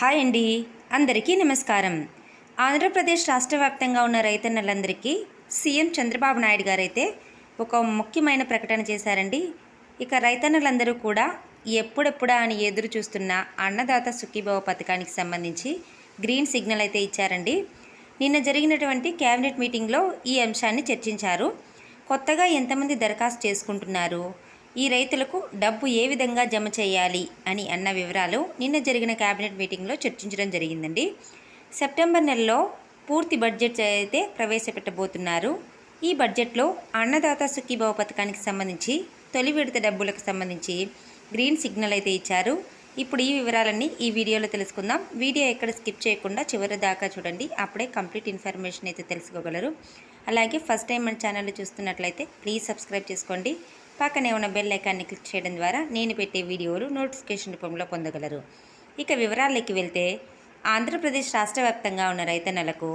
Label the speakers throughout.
Speaker 1: Hi అండి అందరికీ నమస్కారం. ఆంధ్రప్రదేశ్ రాష్ట్ర వ్యాప్తంగా ఉన్న రైతన్నలందరికీ సీఎం చంద్రబాబు నాయుడు గారైతే ఒక ముఖ్యమైన ప్రకటన చేశారండి. ఇక రైతన్నలందరూ కూడా ఎప్పుడెప్పుడా అని ఎదురు చూస్తున్న అన్నదాత సుఖీభవ పథకానికి సంబంధించి గ్రీన్ సిగ్నల్ అయితే ఇచ్చారండి. నిన్న జరిగినటువంటి కేబినెట్ మీటింగ్లో ఈ అంశాన్ని చర్చించారు. కొత్తగా ఎంతమంది దరఖాస్తు చేసుకుంటున్నారు? ఈ రైతులకు డబ్బు ఏ విధంగా జమ చేయాలి అని అన్న వివరాలు నిన్న జరిగిన కేబినెట్ మీటింగ్లో చర్చించడం జరిగిందండి. సెప్టెంబర్ నెలలో పూర్తి బడ్జెట్ అయితే ప్రవేశపెట్టబోతున్నారు. ఈ బడ్జెట్లో అన్నదాత సుఖీభావ పథకానికి సంబంధించి తొలి విడత డబ్బులకు సంబంధించి గ్రీన్ సిగ్నల్ అయితే ఇచ్చారు. ఇప్పుడు ఈ వివరాలన్నీ ఈ వీడియోలో తెలుసుకుందాం. వీడియో ఎక్కడ స్కిప్ చేయకుండా చివరి దాకా చూడండి. అప్పుడే కంప్లీట్ ఇన్ఫర్మేషన్ అయితే తెలుసుకోగలరు. అలాగే ఫస్ట్ టైం మన ఛానల్ చూస్తున్నట్లయితే ప్లీజ్ సబ్స్క్రైబ్ చేసుకోండి. పక్కనే ఉన్న బెల్ ఐకాన్ని క్లిక్ చేయడం ద్వారా నేను పెట్టే వీడియోలు నోటిఫికేషన్ రూపంలో పొందగలరు. ఇక వివరాల్లోకి వెళ్తే ఆంధ్రప్రదేశ్ రాష్ట్ర వ్యాప్తంగా ఉన్న రైతన్నలకు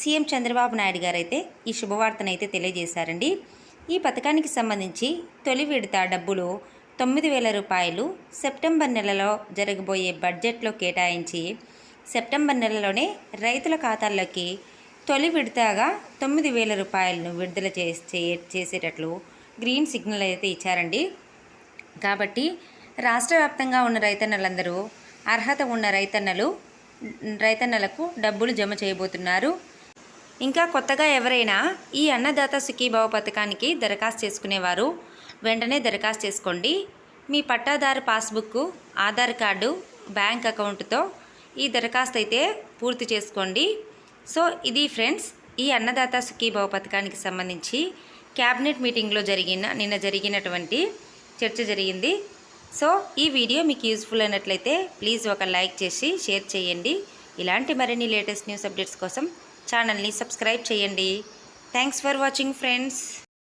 Speaker 1: సీఎం చంద్రబాబు నాయుడు గారు అయితే ఈ శుభవార్తను అయితే తెలియజేశారండి. ఈ పథకానికి సంబంధించి తొలి విడత డబ్బులు తొమ్మిది వేల రూపాయలు సెప్టెంబర్ నెలలో జరగబోయే బడ్జెట్లో కేటాయించి సెప్టెంబర్ నెలలోనే రైతుల ఖాతాల్లోకి తొలి విడతగా తొమ్మిది వేల రూపాయలను విడుదల చేసే చేసేటట్లు గ్రీన్ సిగ్నల్ అయితే ఇచ్చారండి. కాబట్టి రాష్ట్ర వ్యాప్తంగా ఉన్న రైతన్నలందరూ అర్హత ఉన్న రైతన్నలు రైతన్నలకు డబ్బులు జమ చేయబోతున్నారు. ఇంకా కొత్తగా ఎవరైనా ఈ అన్నదాత సుఖీభావ పథకానికి దరఖాస్తు చేసుకునేవారు వెంటనే దరఖాస్తు చేసుకోండి. మీ పట్టాదారు పాస్బుక్ ఆధార్ కార్డు బ్యాంక్ అకౌంట్తో ఈ దరఖాస్తు అయితే పూర్తి చేసుకోండి. సో ఇది ఫ్రెండ్స్ ఈ అన్నదాత సుఖీభావ పథకానికి సంబంధించి క్యాబినెట్ మీటింగ్లో జరిగిన నిన్న జరిగినటువంటి చర్చ జరిగింది. సో ఈ వీడియో మీకు యూస్ఫుల్ అయినట్లయితే ప్లీజ్ ఒక లైక్ చేసి షేర్ చేయండి. ఇలాంటి మరిన్ని లేటెస్ట్ న్యూస్ అప్డేట్స్ కోసం ఛానల్ని సబ్స్క్రైబ్ చేయండి. Thanks for watching friends.